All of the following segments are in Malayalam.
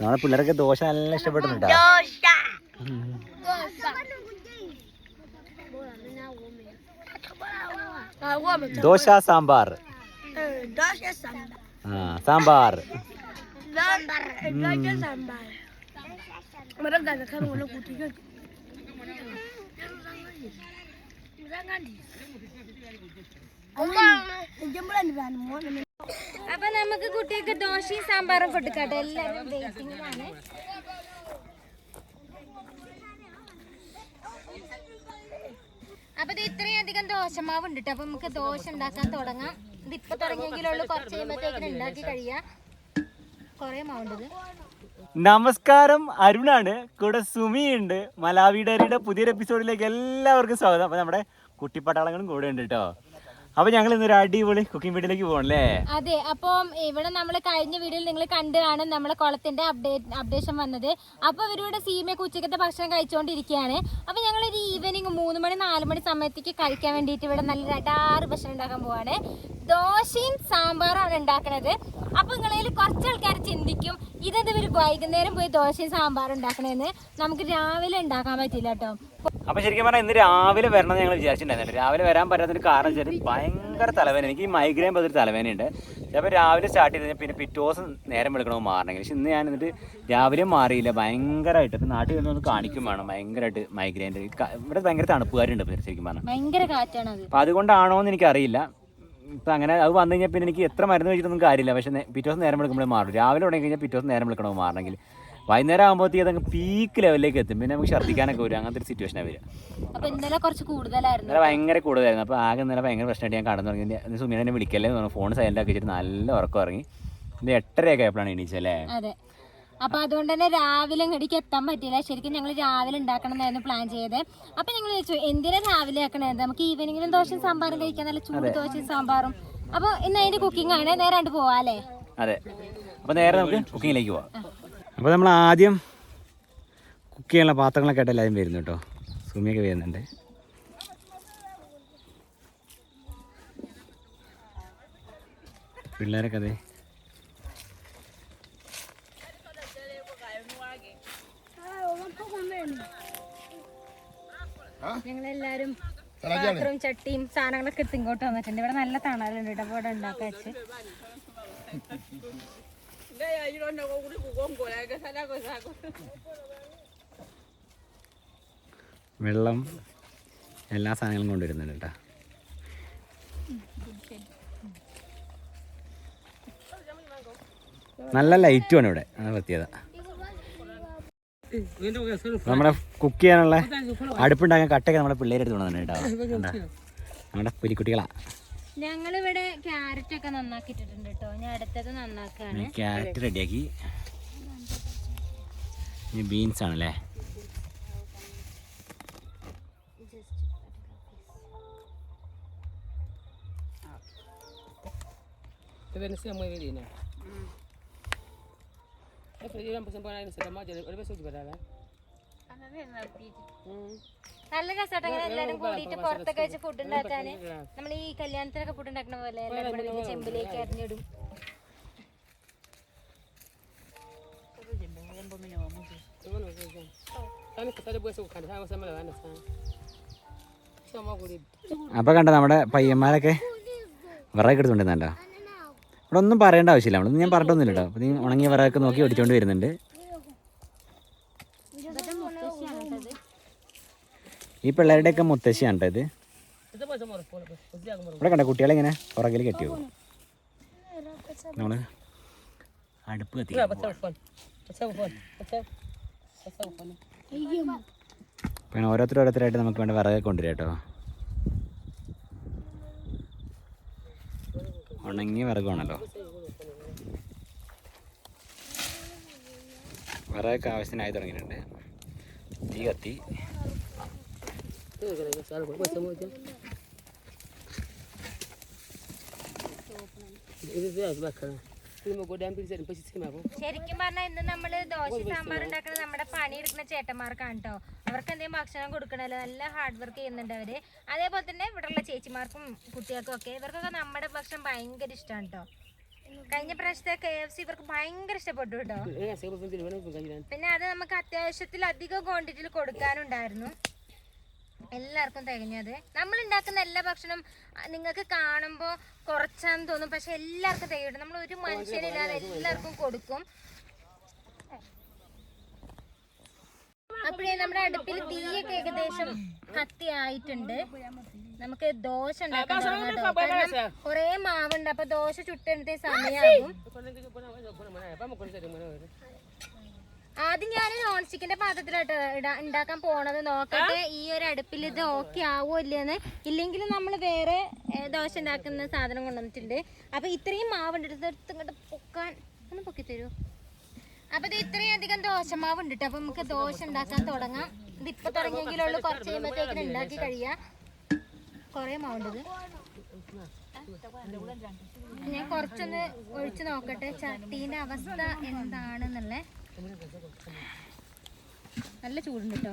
നമ്മളെ പിള്ളേരൊക്കെ ദോശ നല്ല ഇഷ്ടപ്പെടുന്നുണ്ടോ ദോശ സാമ്പാർ. ആ സാമ്പാർ. അപ്പൊ നമുക്ക് കുട്ടികൾക്ക് ദോശയും സാമ്പാറും കൊടുക്കട്ടെ. എല്ലാവരും വെയിറ്റിംഗിലാണ് അപ്പൊ ഇത് ഇത്രയും അധികം ദോശമാവ് ഉണ്ട് ട്ടോ. അപ്പൊ നമുക്ക് ദോശ ഉണ്ടാക്കാൻ തുടങ്ങാം. ഇത് ഇപ്പൊ തുടങ്ങിയെങ്കിലുള്ളൂ കുറച്ച് കഴിയുമ്പോഴത്തേക്കിന് ഉണ്ടാക്കി കഴിയാ. കൊറേ മാവുണ്ടത് നമസ്കാരം. അരുണാണ്. കൂടെ സുമിയുണ്ട്. മലാവി ഡയറിയുടെ പുതിയൊരു എപ്പിസോഡിലേക്ക് എല്ലാവർക്കും സ്വാഗതം. അപ്പൊ നമ്മുടെ കുട്ടിപ്പട്ടാളങ്ങളും കൂടെ ഉണ്ട് കേട്ടോ അപ്പൊ ഞങ്ങൾ ഇന്നൊരു അടിപൊളി കുക്കിംഗ് വീട്ടിലേക്ക് പോകണല്ലേ അതെ അപ്പം ഇവിടെ നമ്മൾ കഴിഞ്ഞ വീഡിയോയിൽ നിങ്ങൾ കണ്ടതാണ് കാണും നമ്മളെ കുളത്തിന്റെ അപ്ഡേറ്റ് അപ്ഡേഷൻ വന്നത്. അപ്പൊ ഇവരിവിടെ സീമയൊക്കെ ഉച്ചക്കത്തെ ഭക്ഷണം കഴിച്ചുകൊണ്ടിരിക്കുകയാണ് അപ്പൊ ഞങ്ങൾ ഒരു ഈവനിങ് മൂന്ന് മണി നാല് മണി സമയത്തേക്ക് കഴിക്കാൻ വേണ്ടിയിട്ട് ഇവിടെ നല്ല രണ്ടാറ് ഭക്ഷണം ഉണ്ടാക്കാൻ പോവാണ്. ദോശയും സാമ്പാറാണ് ഉണ്ടാക്കണത്. അപ്പൊ നിങ്ങളിൽ കുറച്ച് ആൾക്കാർ ചിന്തിക്കും ഇതെന്ത് ഇവർ വൈകുന്നേരം പോയി ദോശയും സാമ്പാറും ഉണ്ടാക്കണേന്ന്. നമുക്ക് രാവിലെ ഉണ്ടാക്കാൻ പറ്റില്ല കേട്ടോ. അപ്പൊ ശരിക്കും പറഞ്ഞാൽ ഇന്ന് രാവിലെ വരണം എന്ന് ഞങ്ങൾ വിചാരിച്ചിട്ടുണ്ടായിരുന്നു. രാവിലെ വരാൻ പറ്റാത്തൊരു കാരണം വെച്ചാൽ ഭയങ്കര തലവേദന. എനിക്ക് ഈ മൈഗ്രെയിൻ പതൊരു തലവേദനയുണ്ട്. ചിലപ്പോൾ രാവിലെ സ്റ്റാർട്ട് ചെയ്ത് പിന്നെ പിറ്റേ ദിവസം നേരം വിളിക്കണോ മാറണമെങ്കിൽ പക്ഷെ ഇന്ന് ഞാൻ എന്നിട്ട് രാവിലെ മാറിയില്ല. ഭയങ്കരമായിട്ട്. ഇപ്പം നാട്ടിൽ വന്നൊന്ന് കാണിക്കും വേണം. ഭയങ്കരമായിട്ട് മൈഗ്രെയിന്റെ ഇവിടെ ഭയങ്കര തണുപ്പുകാരുണ്ട് ശരിക്കും പറഞ്ഞാൽ ഭയങ്കര കാറ്റാണ് അപ്പം അതുകൊണ്ടാണോ എന്ന് എനിക്കറിയില്ല. ഇപ്പം അങ്ങനെ അത് വന്നു കഴിഞ്ഞാൽ പിന്നെ എനിക്ക് എത്ര മരുന്ന് കഴിച്ചിട്ടൊന്നും കാര്യമില്ല. പക്ഷേ പിറ്റേ ദിവസം നേരം വിളിക്കുമ്പോഴേ മാറും. രാവിലെ തുടങ്ങി കഴിഞ്ഞാൽ പിറ്റേ ദിവസം നേരം വിളിക്കണമെന്ന് മാറണമെങ്കിൽ. വൈകുന്നേരം ആകുമ്പോഴത്തേക്ക് അതങ്ങ് പീക്ക് ലെവലിലേക്ക് എത്തും. പിന്നെ നമുക്ക് ഛർദ്ദിക്കാനൊക്കെ വരും. അങ്ങനത്തെ ഒരു സിറ്റുവേഷനാണ് വരിക. അപ്പോൾ ഇന്നലെ കുറച്ച് കൂടുതലായിരുന്നു. ഇന്നലെ ഭയങ്കര കൂടുതലായിരുന്നു. അപ്പോൾ ആകെ ഇന്നലെ ഭയങ്കര പ്രശ്നമായിട്ട് ഞാൻ കടന്നു തുടങ്ങി. സുമീനെ വിളിക്കല്ലേ എന്ന് പറഞ്ഞു. ഫോൺ സൈലന്റ് ആക്കി വെച്ചിട്ട് നല്ല ഉറക്കം ഇറങ്ങി ഇന്ന് എട്ടരയൊക്കെ ആയപ്പോഴാണ് എണീച്ചല്ലേ അതെ. അപ്പൊ അതുകൊണ്ട് തന്നെ രാവിലെ ഇങ്ങോട്ടേക്ക് എത്താൻ പറ്റില്ല ശരിക്കും ഞങ്ങൾ രാവിലെ ഉണ്ടാക്കണം എന്നായിരുന്നു പ്ലാൻ ചെയ്തത് അപ്പൊ ഞങ്ങൾ ചോദിച്ചു എന്തിനാ രാവിലെ ആക്കണത്? നമുക്ക് ഈവനിങ്ങിലും ദോശയും സാമ്പാറും കഴിക്കാൻ നല്ല ചൂട് ദോശയും സാമ്പാറും. അപ്പൊ ഇന്ന് അതിന്റെ കുക്കിംഗ് ആണ്. നേരെ കണ്ട് പോവാല്ലേ അതെ. അപ്പൊ നേരെ നമുക്ക് കുക്കിങ്ങിലേക്ക് പോവാം. അപ്പൊ നമ്മൾ ആദ്യം കുക്ക് ചെയ്യാനുള്ള പാത്രങ്ങളൊക്കെ ആയിട്ട് എല്ലാവരും വരുന്നു കേട്ടോ സുമിയൊക്കെ വരുന്നുണ്ട്. പിള്ളേരൊക്കെ അതെ. ഞങ്ങൾ എല്ലാരും പാത്രവും ചട്ടിയും സാധനങ്ങളൊക്കെ എടുത്ത് ഇങ്ങോട്ട് വന്നിട്ടുണ്ട്. ഇവിടെ നല്ല തണലുണ്ട് കേട്ടോ. അപ്പൊ ഇവിടെ ഉണ്ടാക്കാൻ വെച്ച്. വെള്ളം എല്ലാ സാധനങ്ങളും കൊണ്ടുവരുന്നുണ്ട് കേട്ടോ. നല്ല ലൈറ്റുമാണ് ഇവിടെ. പ്രത്യേകത. നമ്മുടെ കുക്ക് ചെയ്യാനുള്ള അടുപ്പുണ്ടാക്കാൻ കട്ടൊക്കെ നമ്മുടെ പിള്ളേരെ എടുത്ത് കൊണ്ടുവന്നിട്ടുണ്ട് കേട്ടോ. കണ്ടോ? നമ്മുടെ പുലിക്കുട്ടികളാ ഞങ്ങളിവിടെ ക്യാരറ്റ് ഒക്കെ നന്നാക്കിയിട്ടുണ്ട് കേട്ടോ. ഞാൻ അടുത്തത് നന്നാക്കാണ്. ക്യാരറ്റ് റെഡിയാക്കി ഇനി ബീൻസ് ആണല്ലേ? Deve ser a നല്ല രസമായിട്ട് അങ്ങനെ എല്ലാരും കൂടിയിട്ട് പുറത്തൊക്കെ വെച്ച് ഫുഡ് ഉണ്ടാക്കാന്. നമ്മൾ ഈ കല്യാണത്തിനൊക്കെ ഫുഡ് ഉണ്ടാക്കുന്ന പോലെ എല്ലാവരും ചെമ്പിലേക്ക് അരിഞ്ഞിടും അപ്പൊ കണ്ട നമ്മുടെ പയ്യന്മാരൊക്കെ വിറകൊക്കെ ഇവിടെ ഒന്നും പറയേണ്ട ആവശ്യമില്ല. നമ്മളൊന്നും ഞാൻ പറഞ്ഞിട്ടൊന്നുമില്ല കേട്ടോ. അപ്പം നീ ഉണങ്ങിയ വിറകൊക്കെ നോക്കി ഓടിച്ചുകൊണ്ട് വരുന്നുണ്ട്. ഈ പിള്ളേരുടെയൊക്കെ മുത്തശ്ശിയാണ് കേട്ടോ ഇത്. ഇവിടെ കണ്ട കുട്ടികളെ ഇങ്ങനെ പുറകിൽ കെട്ടി പോകും നമ്മൾ അടുപ്പ് കത്തി. പിന്നെ ഓരോരുത്തർ ഓരോരുത്തരായിട്ട് നമുക്ക് വേണ്ട വിറകൊക്കെ കൊണ്ടുവരാം കേട്ടോ. ഉണങ്ങിയ വിറകുവാണല്ലോ വിറകൊക്കെ ആവശ്യത്തിനായി തുടങ്ങിയിട്ടുണ്ട്. തീ കത്തി. ശരിക്കും പറഞ്ഞാൽ ഇന്ന് നമ്മൾ ദോശ സാമ്പാർ ഉണ്ടാക്കുന്നത് നമ്മുടെ പണിയെടുക്കുന്ന ചേട്ടന്മാർക്കാണ് കേട്ടോ അവർക്ക് എന്തെങ്കിലും ഭക്ഷണം കൊടുക്കണല്ലോ നല്ല ഹാർഡ് വർക്ക് ചെയ്യുന്നുണ്ട് അവർ. അതേപോലെ തന്നെ ഇവിടെയുള്ള ചേച്ചിമാർക്കും കുട്ടികൾക്കും ഒക്കെ ഇവർക്കൊക്കെ നമ്മുടെ ഭക്ഷണം ഭയങ്കര ഇഷ്ടമാണ് കേട്ടോ കഴിഞ്ഞ പ്രാവശ്യത്തെ കെ എഫ് സി ഇവർക്ക് ഭയങ്കര ഇഷ്ടപ്പെട്ടു കേട്ടോ. പിന്നെ അത് നമുക്ക് അത്യാവശ്യത്തിൽ അധികം ക്വാണ്ടിറ്റിയിൽ കൊടുക്കാനുണ്ടായിരുന്നു. എല്ലാവർക്കും തികഞ്ഞത്. നമ്മൾ ഉണ്ടാക്കുന്ന എല്ലാ ഭക്ഷണം നിങ്ങൾക്ക് കാണുമ്പോൾ കുറച്ചാന്ന് തോന്നും. പക്ഷെ എല്ലാവർക്കും തികയിട്ടും നമ്മൾ ഒരു മനുഷ്യനില്ലാതെ എല്ലാവർക്കും കൊടുക്കും. അപ്പോഴേ നമ്മുടെ അടുപ്പിൽ തീയൊക്കെ ഏകദേശം കത്തി ആയിട്ടുണ്ട് നമുക്ക് ദോശ ഉണ്ടാക്കാൻ തുടങ്ങാം. കുറേ മാവുണ്ട്. അപ്പൊ ദോശ ചുട്ടേണ്ട സമയമാകും? ആദ്യം ഞാൻ നോൺ സ്റ്റിക്കിന്റെ പാത്രത്തിലോട്ട് ഉണ്ടാക്കാൻ പോണത് നോക്കട്ടെ. ഈ ഒരു അടുപ്പിൽ ഇത് ഓക്കെ ആവോ ഇല്ലെന്ന് ഇല്ലെങ്കിൽ നമ്മൾ വേറെ ദോശ ഉണ്ടാക്കുന്ന സാധനം കൊണ്ടുവന്നിട്ടുണ്ട്. അപ്പൊ ഇത്രയും ഇത് എടുത്ത് ഇങ്ങോട്ട് പൊക്കാൻ ഒന്ന് പൊക്കി തരൂ അപ്പൊ ഇത് ഇത്രയധികം ദോശമാവ് ഉണ്ട്. അപ്പൊ നമുക്ക് ദോശ ഉണ്ടാക്കാൻ തുടങ്ങാം. ഇത് ഇപ്പൊ തുടങ്ങിയെങ്കിലുള്ളൂ കുറച്ച് കഴിയുമ്പോഴത്തേക്കിന് ഉണ്ടാക്കി കഴിയാ കൊറേ മാവുണ്ടത് ഞാൻ കുറച്ചൊന്ന് ഒഴിച്ചു നോക്കട്ടെ. ചട്ടീന്റെ അവസ്ഥ എന്താണെന്നുള്ളേ. നല്ല ചൂടുണ്ട് കേട്ടോ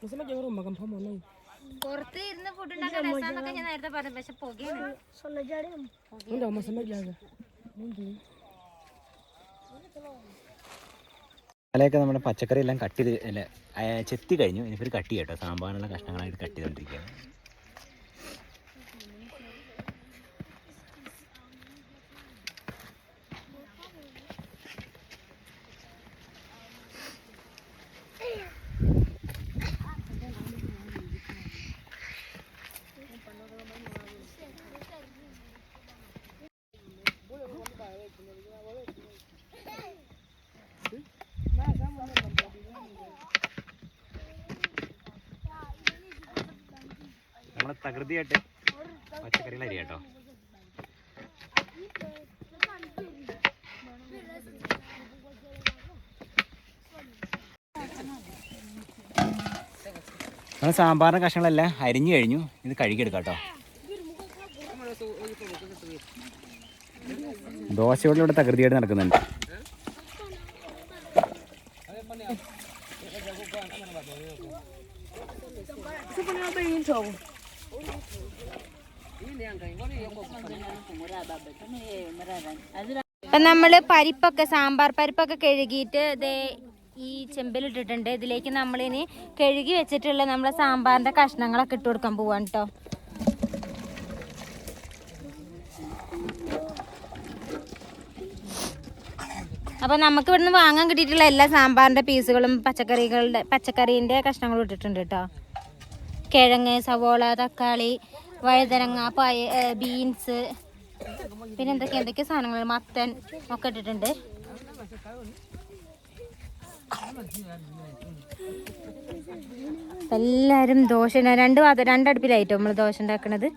Masama jangan rumah kamu mau nih. പുറത്ത് ഇരുന്ന് ഫുഡ് ഉണ്ടാക്കാൻ രസാന്നൊക്കെ ഞാൻ നേരത്തെ പറഞ്ഞു പക്ഷെ പുകയാണ് Enggak masama മലയൊക്കെ നമ്മുടെ പച്ചക്കറി എല്ലാം കട്ട് ചെയ്ത് അല്ല ചെത്തി കഴിഞ്ഞു. ഇനിയിപ്പോൾ ഒരു കട്ട് ചെയ്യട്ടോ സാമ്പാറിനുള്ള കഷ്ണങ്ങളായിട്ട് കട്ട് ചെയ്തുകൊണ്ടിരിക്കുകയാണ് നമ്മുടെ തകൃതിയായിട്ട് പച്ചക്കറികൾ കേട്ടോ. നമ്മൾ സാമ്പാറിന്റെ കഷ്ണങ്ങളെല്ലാം അരിഞ്ഞു കഴിഞ്ഞു. ഇത് കഴുകിയെടുക്കാം കേട്ടോ. ദോശയോടെ ഇവിടെ തകൃതിയായിട്ട് നടക്കുന്നുണ്ട്. അപ്പൊ നമ്മൾ പരിപ്പൊക്കെ സാമ്പാർ പരിപ്പൊക്കെ കഴുകിയിട്ട് ദേ ഈ ചെമ്പിലിട്ടിട്ടുണ്ട്. ഇതിലേക്ക് നമ്മളിനി കഴുകി വെച്ചിട്ടുള്ള നമ്മളെ സാമ്പാറിന്റെ കഷ്ണങ്ങളൊക്കെ ഇട്ട് കൊടുക്കാൻ പോവാണ് കേട്ടോ അപ്പൊ നമുക്ക് ഇവിടുന്ന് വാങ്ങാൻ കിട്ടിയിട്ടുള്ള എല്ലാ സാമ്പാറിന്റെ പീസുകളും പച്ചക്കറികളുടെ പച്ചക്കറീന്റെ കഷ്ണങ്ങളും ഇട്ടിട്ടുണ്ട് കേട്ടോ കിഴങ്ങ് സവോള തക്കാളി വഴുതനങ്ങ പയ ബീൻസ് പിന്നെ എന്തൊക്കെ എന്തൊക്കെ സാധനങ്ങൾ മത്തൻ ഒക്കെ ഇട്ടിട്ടുണ്ട്. എല്ലാവരും ദോശ രണ്ട് പാത്രം രണ്ടടുപ്പിലായിട്ടോ നമ്മൾ ദോശ ഉണ്ടാക്കണത്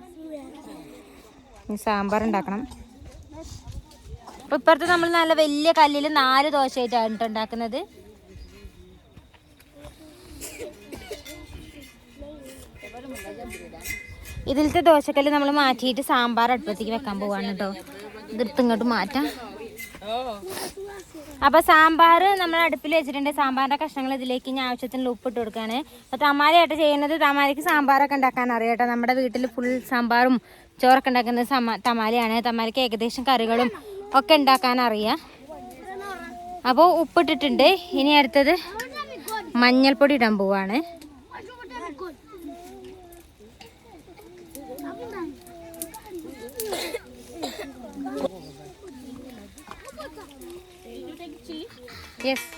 സാമ്പാർ ഉണ്ടാക്കണം അപ്പൊ ഇപ്പുറത്ത് നമ്മൾ നല്ല വലിയ കല്ലിൽ നാല് ദോശയായിട്ടാണ് കേട്ടോ ഉണ്ടാക്കുന്നത് ഇതിലത്തെ ദോശക്കല്ല് നമ്മൾ മാറ്റിയിട്ട് സാമ്പാർ അടുപ്പത്തേക്ക് വെക്കാൻ പോവാണ് കേട്ടോ. ഇതെടുത്ത് ഇങ്ങോട്ട് മാറ്റാം. അപ്പൊ സാമ്പാർ നമ്മൾ അടുപ്പിൽ വെച്ചിട്ടുണ്ട്. സാമ്പാറിന്റെ കഷ്ണങ്ങൾ ഇതിലേക്ക് ഇനി ആവശ്യത്തിന് ഉപ്പിട്ട് കൊടുക്കുകയാണ്. അപ്പൊ തമാരയായിട്ട് ചെയ്യുന്നത് തമാലയ്ക്ക് സാമ്പാറൊക്കെ ഉണ്ടാക്കാൻ അറിയാം കേട്ടോ. നമ്മുടെ വീട്ടിൽ ഫുൾ സാമ്പാറും ചോറൊക്കെ ഉണ്ടാക്കുന്നത് തമാലയാണ് തമാലയ്ക്ക് ഏകദേശം കറികളും ഒക്കെ ഉണ്ടാക്കാൻ അറിയാം. അപ്പോൾ ഉപ്പിട്ടിട്ടുണ്ട് ഇനി അടുത്തത് മഞ്ഞൾപ്പൊടി ഇടാൻ പോവാണ്. യെസ്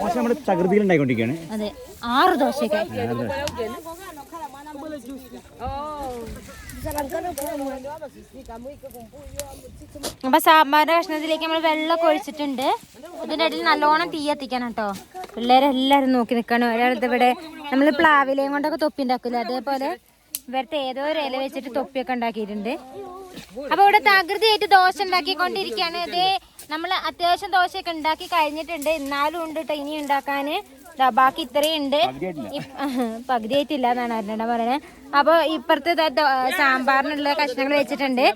പക്ഷെ നമ്മുടെ ചകൃതിയിൽ ഉണ്ടായിക്കൊണ്ടിരിക്കുകയാണ്. അതെ ആറ് ദോശയൊക്കെ. അപ്പൊ സാമ്പാറിന്റെ കഷ്ണത്തിലേക്ക് നമ്മൾ വെള്ളമൊക്കെ ഒഴിച്ചിട്ടുണ്ട്. ഇതിന്റെ ഇടയിൽ നല്ലോണം തീ എത്തിക്കണം കേട്ടോ. പിള്ളേരെല്ലാരും നോക്കി നിൽക്കണം ഒരാളത് ഇവിടെ നമ്മൾ പ്ലാവിലയും കൊണ്ടൊക്കെ തൊപ്പി ഉണ്ടാക്കില്ല അതേപോലെ ഇവരുടെ ഏതോ ഒരു ഇല വെച്ചിട്ട് തൊപ്പിയൊക്കെ ഉണ്ടാക്കിയിട്ടുണ്ട്. അപ്പൊ ഇവിടെ തകൃതിയായിട്ട് ദോശ ഉണ്ടാക്കിക്കൊണ്ടിരിക്കുകയാണ്. ഇത് നമ്മൾ അത്യാവശ്യം ദോശയൊക്കെ ഉണ്ടാക്കി കഴിഞ്ഞിട്ടുണ്ട്. എന്നാലും ഉണ്ട് കേട്ടോ ഇനി ഉണ്ടാക്കാന്. ബാക്കി ഇത്രയും ഉണ്ട്. പകുതി ആയിട്ടില്ല എന്നാണ് അരുണ പറയുന്നത് അപ്പൊ ഇപ്പുറത്തെ സാമ്പാറിനുള്ള കഷ്ണങ്ങൾ വെച്ചിട്ടുണ്ട്.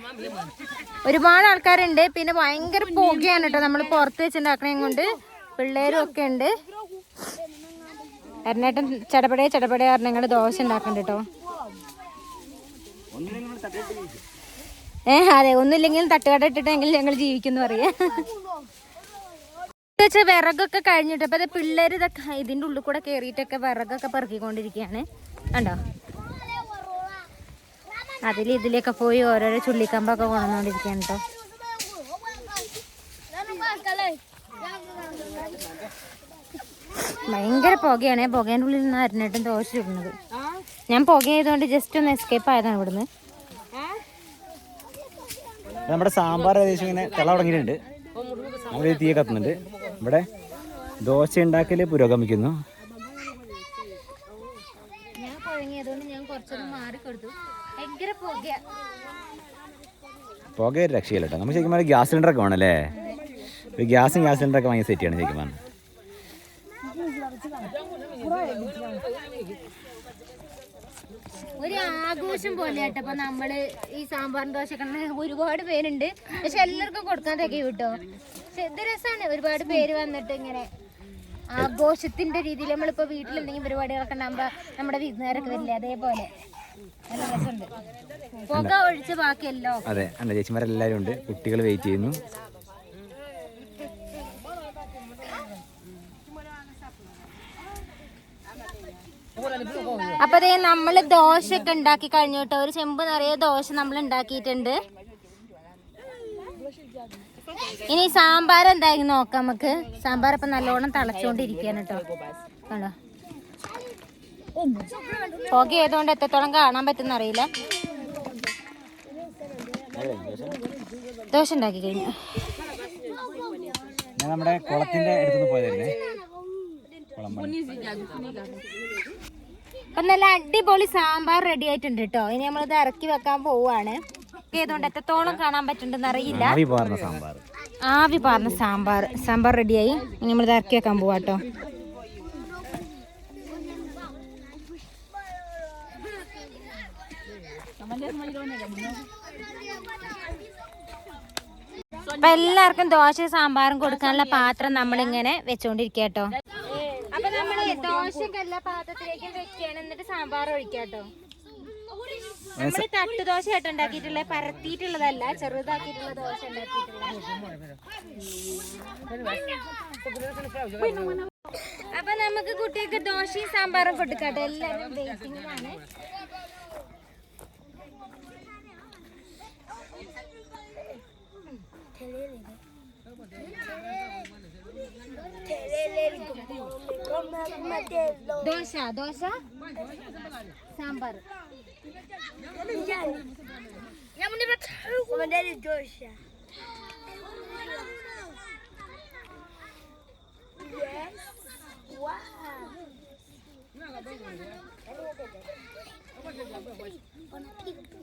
ഒരുപാട് ആൾക്കാരുണ്ട്. പിന്നെ ഭയങ്കര പുകയാണ് കേട്ടോ നമ്മൾ പുറത്ത് വെച്ചുണ്ടാക്കണേ കൊണ്ട്. പിള്ളേരും ഒക്കെ ഉണ്ട്. അരുണേട്ടൻ ചടപടേ ചടപടേ ഞങ്ങൾ ദോശ ഉണ്ടാക്കുന്നുണ്ട് കേട്ടോ ഏ അതെ ഒന്നുമില്ലെങ്കിലും തട്ടുകട ഇട്ടിട്ടെങ്കിൽ ഞങ്ങൾ ജീവിക്കുന്നു പറയാ. വെച്ചാൽ വിറകൊക്കെ കഴിഞ്ഞിട്ട് അപ്പൊ അത് പിള്ളേര് ഇതൊക്കെ ഇതിന്റെ ഉള്ളിൽ കൂടെ കേറിയിട്ടൊക്കെ വിറകൊക്കെ പെറുക്കിക്കൊണ്ടിരിക്കുകയാണ് കണ്ടോ? അതിൽ ഇതിലൊക്കെ പോയി ഓരോരോ ചുള്ളിക്കമ്പൊക്കെ കൊണ്ടുവന്നോണ്ടിരിക്കുകയാണ് കേട്ടോ ഭയങ്കര പുകയാണ്. പുകേന്റെ ഉള്ളിൽ നിന്ന് അരിഞ്ഞിട്ടും ദോശ ഇടുന്നത് ഞാൻ പുകയായതുകൊണ്ട് ജസ്റ്റ് ഒന്ന് എസ്കേപ്പ് ആയതാണ് ഇവിടുന്ന്. നമ്മുടെ സാമ്പാർ ഏകദേശം ഇങ്ങനെ തിള തുടങ്ങിയിട്ടുണ്ട്. നമ്മൾ തീ കത്തുന്നുണ്ട്. ഇവിടെ ദോശ ഉണ്ടാക്കൽ പുരോഗമിക്കുന്നു. ഞാൻ കുഴങ്ങിയതുകൊണ്ട് ഞാൻ കുറച്ചൊന്ന് ഭയങ്കര പുക പുക ഒരു രക്ഷയില്ല കേട്ടോ. നമുക്ക് ശരിക്കും ഗ്യാസ് സിലിണ്ടർ ഒക്കെ വേണമല്ലേ? ഒരു ഗ്യാസും ഗ്യാസ് സിലിണ്ടർ ഒക്കെ വാങ്ങി സെറ്റ് ചെയ്യണം ശരിക്കും ഒരു ആഘോഷം പോലെ കേട്ടോ. നമ്മൾ ഈ സാമ്പാർ ദോശ കണ്ട ഒരുപാട് പേരുണ്ട്. പക്ഷെ എല്ലാവർക്കും കൊടുക്കാൻ തികയും കേട്ടോ. പക്ഷെ ഇത് രസമാണ് ഒരുപാട് പേര് വന്നിട്ട് ഇങ്ങനെ ആഘോഷത്തിന്റെ രീതിയിൽ നമ്മളിപ്പോ വീട്ടിൽ എന്തെങ്കിലും പരിപാടികളൊക്കെ ഉണ്ടാകുമ്പോ നമ്മുടെ വിരുന്നുകാരൊക്കെ വരില്ലേ അതേപോലെ. പുക ഒഴിച്ച് ബാക്കിയല്ലോ. അതെ അല്ല ചേച്ചിമാരെല്ലാരും ഉണ്ട്. കുട്ടികൾ വെയിറ്റ് ചെയ്യുന്നു. അപ്പൊ അതേ നമ്മൾ ദോശ ഒക്കെ ഉണ്ടാക്കി കഴിഞ്ഞു കേട്ടോ. ഒരു ചെമ്പ് നിറയെ ദോശ നമ്മൾ ഉണ്ടാക്കിയിട്ടുണ്ട്. ഇനി സാമ്പാർ എന്തായാലും നോക്കാം നമുക്ക്. സാമ്പാർ ഇപ്പൊ നല്ലോണം തളച്ചോണ്ടിരിക്കാണ് കേട്ടോ. കണ്ടോ? പുക ഏതുകൊണ്ട് എത്രത്തോളം കാണാൻ പറ്റുന്ന അറിയില്ല ദോശ ഉണ്ടാക്കി കഴിഞ്ഞു. നമ്മുടെ കുളത്തിന്റെ അടുത്തുനിന്ന് പോയതായിരുന്നേ കുളം. അപ്പൊ നല്ല അടിപൊളി സാമ്പാർ റെഡി ആയിട്ടുണ്ട് കേട്ടോ ഇനി നമ്മളിത് ഇറക്കി വെക്കാൻ പോവാണ്. ഏതുകൊണ്ട് എത്രത്തോളം കാണാൻ പറ്റുന്നുണ്ടെന്ന് അറിയില്ല. ആവി പാർന്ന സാമ്പാർ. സാമ്പാർ. സാമ്പാർ റെഡിയായി ഇനി നമ്മളിത് ഇറക്കി വെക്കാൻ പോവാ കേട്ടോ അപ്പൊ എല്ലാവർക്കും ദോശ സാമ്പാറും കൊടുക്കാനുള്ള പാത്രം നമ്മളിങ്ങനെ വെച്ചോണ്ടിരിക്കുക കേട്ടോ അപ്പൊ നമ്മൾ ദോശക്കല്ല പാത്രത്തിലേക്ക് വെക്കുകയാണ്. എന്നിട്ട് സാമ്പാർ ഒഴിക്കാട്ടോ നമ്മൾ തട്ട് ദോശ ആയിട്ട് ഉണ്ടാക്കിയിട്ടുള്ള. പരത്തിയിട്ടുള്ളതല്ല ചെറുതാക്കിയിട്ടുള്ള ദോശ ഉണ്ടാക്കിയിട്ടുള്ള. അപ്പൊ നമുക്ക് കുട്ടികൾക്ക് ദോശയും സാമ്പാറും കൊടുക്കാട്ടോ എല്ലാവരും വെയിറ്റിംഗിലാണ് dosa dosa sambal ya mau Yes. Wow. dosa yes wow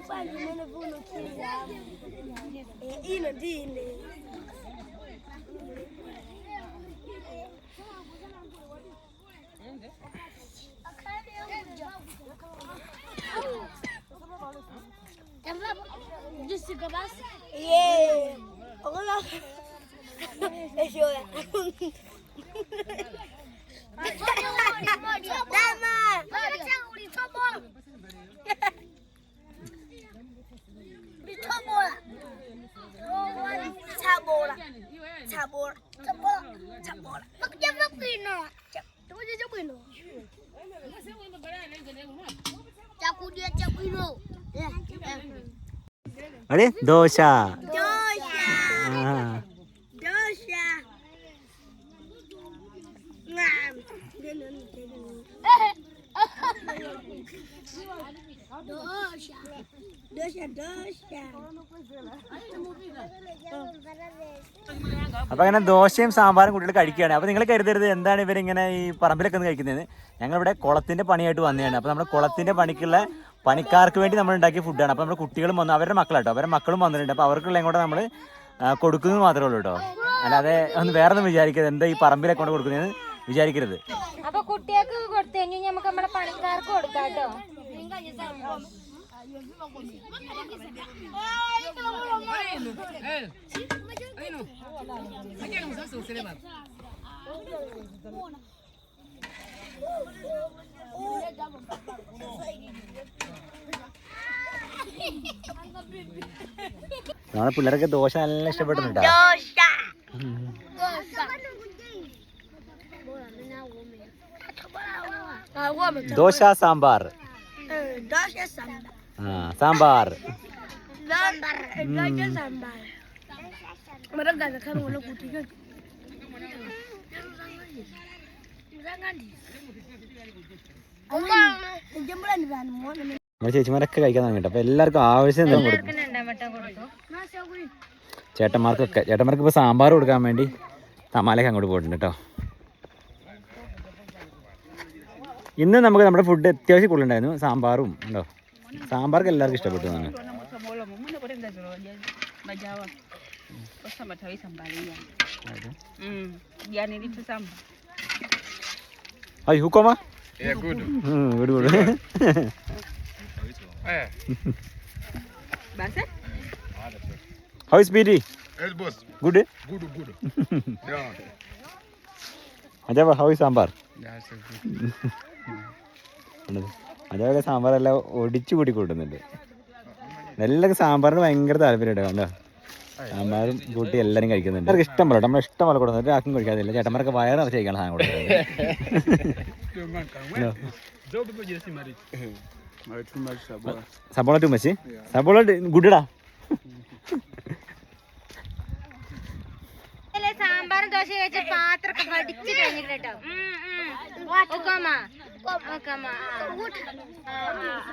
mfanye umenevuno kiza ino ndine Jessica Bass? Yeah. Eu bola, chabola, chabola, chabola. Bakit yan ba pino? Tsaka dyan siya pino. Tsaka dyan siya pino. Ano? Dosha. Dosha. Ah. Dosha. Ngam. Ngam. Dosha. Dosha, dosha. അപ്പൊ അങ്ങനെ ദോശയും സാമ്പാറും കുട്ടികൾ കഴിക്കുകയാണ്. അപ്പൊ നിങ്ങൾ കരുതരുത് എന്താണ് ഇവരിങ്ങനെ ഈ പറമ്പിലൊക്കെ ഒന്ന് കഴിക്കുന്നത്. ഞങ്ങളിവിടെ കുളത്തിന്റെ പണിയായിട്ട് വന്നതാണ്. അപ്പൊ നമ്മുടെ കുളത്തിന്റെ പണിക്കുള്ള പണിക്കാർക്ക് വേണ്ടി നമ്മൾ ഉണ്ടാക്കിയ ഫുഡാണ് അപ്പൊ നമ്മുടെ കുട്ടികളും വന്നു. അവരുടെ മക്കളാട്ടോ. അവരുടെ മക്കളും വന്നിട്ടുണ്ട്. അപ്പൊ അവർക്കുള്ള കൂടെ നമ്മൾ കൊടുക്കുന്നത് മാത്രമേ ഉള്ളൂ കേട്ടോ. അല്ലാതെ ഒന്ന് വേറെ ഒന്നും വിചാരിക്കരുത്. എന്താ ഈ പറമ്പിലൊക്കെ കൊണ്ട് കൊടുക്കുന്നത് വിചാരിക്കരുത്. അപ്പൊ കുട്ടികൾക്ക് കൊടുത്തു കഴിഞ്ഞാൽ നമുക്ക് നമ്മുടെ പണിക്കാർക്ക് കൊടുക്കാം കേട്ടോ. നമ്മുടെ പിള്ളേരൊക്കെ ദോശ നല്ല ഇഷ്ടപ്പെടുന്നുണ്ടോ. ദോശ സാമ്പാർ. ആ സാമ്പാർ. നമ്മുടെ ചേച്ചിമാരൊക്കെ കഴിക്കാൻ തുടങ്ങിട്ടോ അപ്പൊ എല്ലാവർക്കും ആവശ്യം എന്തെങ്കിലും കൊടുക്കും? ചേട്ടന്മാർക്കൊക്കെ. ചേട്ടന്മാർക്ക് ഇപ്പൊ സാമ്പാർ കൊടുക്കാൻ വേണ്ടി തമാലേക്ക് അങ്ങോട്ട് പോയിട്ടുണ്ട് കേട്ടോ. ഇന്ന് നമുക്ക് നമ്മുടെ ഫുഡ് അത്യാവശ്യം കൂടുതലുണ്ടായിരുന്നു സാമ്പാറും ഉണ്ടോ സാമ്പാർക്ക് എല്ലാവർക്കും ഇഷ്ടപ്പെട്ടു തന്നെ. Hi ഹുക്കോമ. Good good. Good Good, good. yeah. അജാബ ഹൗ ഇസ് സാമ്പാർ അജാബൊക്കെ സാമ്പാറെല്ലാം ഒടിച്ചു കൂടി കൂട്ടുന്നുണ്ട്. നല്ല സാമ്പാറിന് ഭയങ്കര താല്പര്യമുണ്ട് കണ്ടോ? സാമ്പാറും കൂട്ടി എല്ലാവരും കഴിക്കുന്നുണ്ട്. അവർക്ക് ഇഷ്ടം പോലെ നമ്മൾ ഇഷ്ടം പോലെ കൊടുക്കുന്നത് ആക്കും കഴിക്കാതില്ല ചേട്ടന്മാർക്ക് വയറ് നിറച്ച് കഴിക്കണം സാധനം കൊടുക്കുന്നത് സബോള ടു മച്ച് സബോള ഗുഡടാ സാമ്പാറും ദോശ കഴിച്ച പാത്രം പഠിച്ചു കഴിഞ്ഞിട്ട് 干嘛干嘛？我吃啊。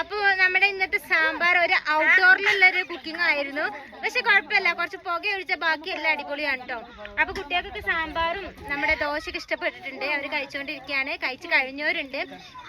അപ്പൊ നമ്മുടെ ഇന്നത്തെ സാമ്പാർ ഒരു ഔട്ട്ഡോറിലുള്ള ഒരു കുക്കിംഗ് ആയിരുന്നു. പക്ഷെ കുഴപ്പമില്ല കുറച്ച് പുക ഒഴിച്ച ബാക്കി എല്ലാം അടിപൊളിയാണ് കേട്ടോ അപ്പൊ കുട്ടികൾക്കൊക്കെ സാമ്പാറും നമ്മുടെ ദോശയൊക്കെ ഇഷ്ടപ്പെട്ടിട്ടുണ്ട്. അവർ കഴിച്ചുകൊണ്ടിരിക്കുകയാണ് കഴിച്ച് കഴിഞ്ഞവരുണ്ട്.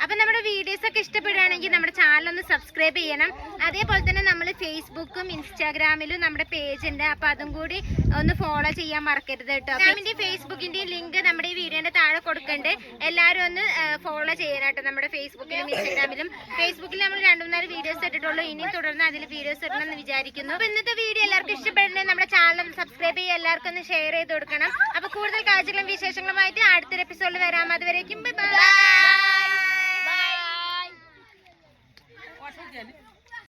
അപ്പൊ നമ്മുടെ വീഡിയോസ് ഒക്കെ ഇഷ്ടപ്പെടുകയാണെങ്കിൽ നമ്മുടെ ചാനൽ ഒന്ന് സബ്സ്ക്രൈബ് ചെയ്യണം. അതേപോലെ തന്നെ നമ്മൾ ഫേസ്ബുക്കും ഇൻസ്റ്റാഗ്രാമിലും നമ്മുടെ പേജ് ഉണ്ട്. അപ്പൊ അതും കൂടി ഒന്ന് ഫോളോ ചെയ്യാൻ മറക്കരുത് കേട്ടോ അതിന്റെ ഫേസ്ബുക്കിന്റെ ലിങ്ക് നമ്മുടെ ഈ വീഡിയോന്റെ താഴെ കൊടുക്കണ്ട്. എല്ലാവരും ഒന്ന് ഫോളോ ചെയ്യണം കേട്ടോ നമ്മുടെ ഫേസ്ബുക്കിലും ഇൻസ്റ്റാഗ്രാമിലും ഫേസ്ബുക്കിൽ നമ്മൾ രണ്ടു മൂന്നാൽ വീഡിയോസ് ഇട്ടിട്ടുള്ളൂ. ഇനി തുടർന്ന് അതിൽ വീഡിയോസ് ഇടണമെന്ന് വിചാരിക്കുന്നു. അപ്പൊ ഇന്നത്തെ വീഡിയോ എല്ലാവർക്കും ഇഷ്ടപ്പെടുന്നത് നമ്മുടെ ചാനൽ സബ്സ്ക്രൈബ് ചെയ്യുക. എല്ലാവർക്കും ഒന്ന് ഷെയർ ചെയ്ത് കൊടുക്കണം. അപ്പൊ കൂടുതൽ കാഴ്ചകളും വിശേഷങ്ങളുമായിട്ട് അടുത്തൊരു എപ്പിസോഡിൽ വരാം. അതുവരേക്കും ബൈ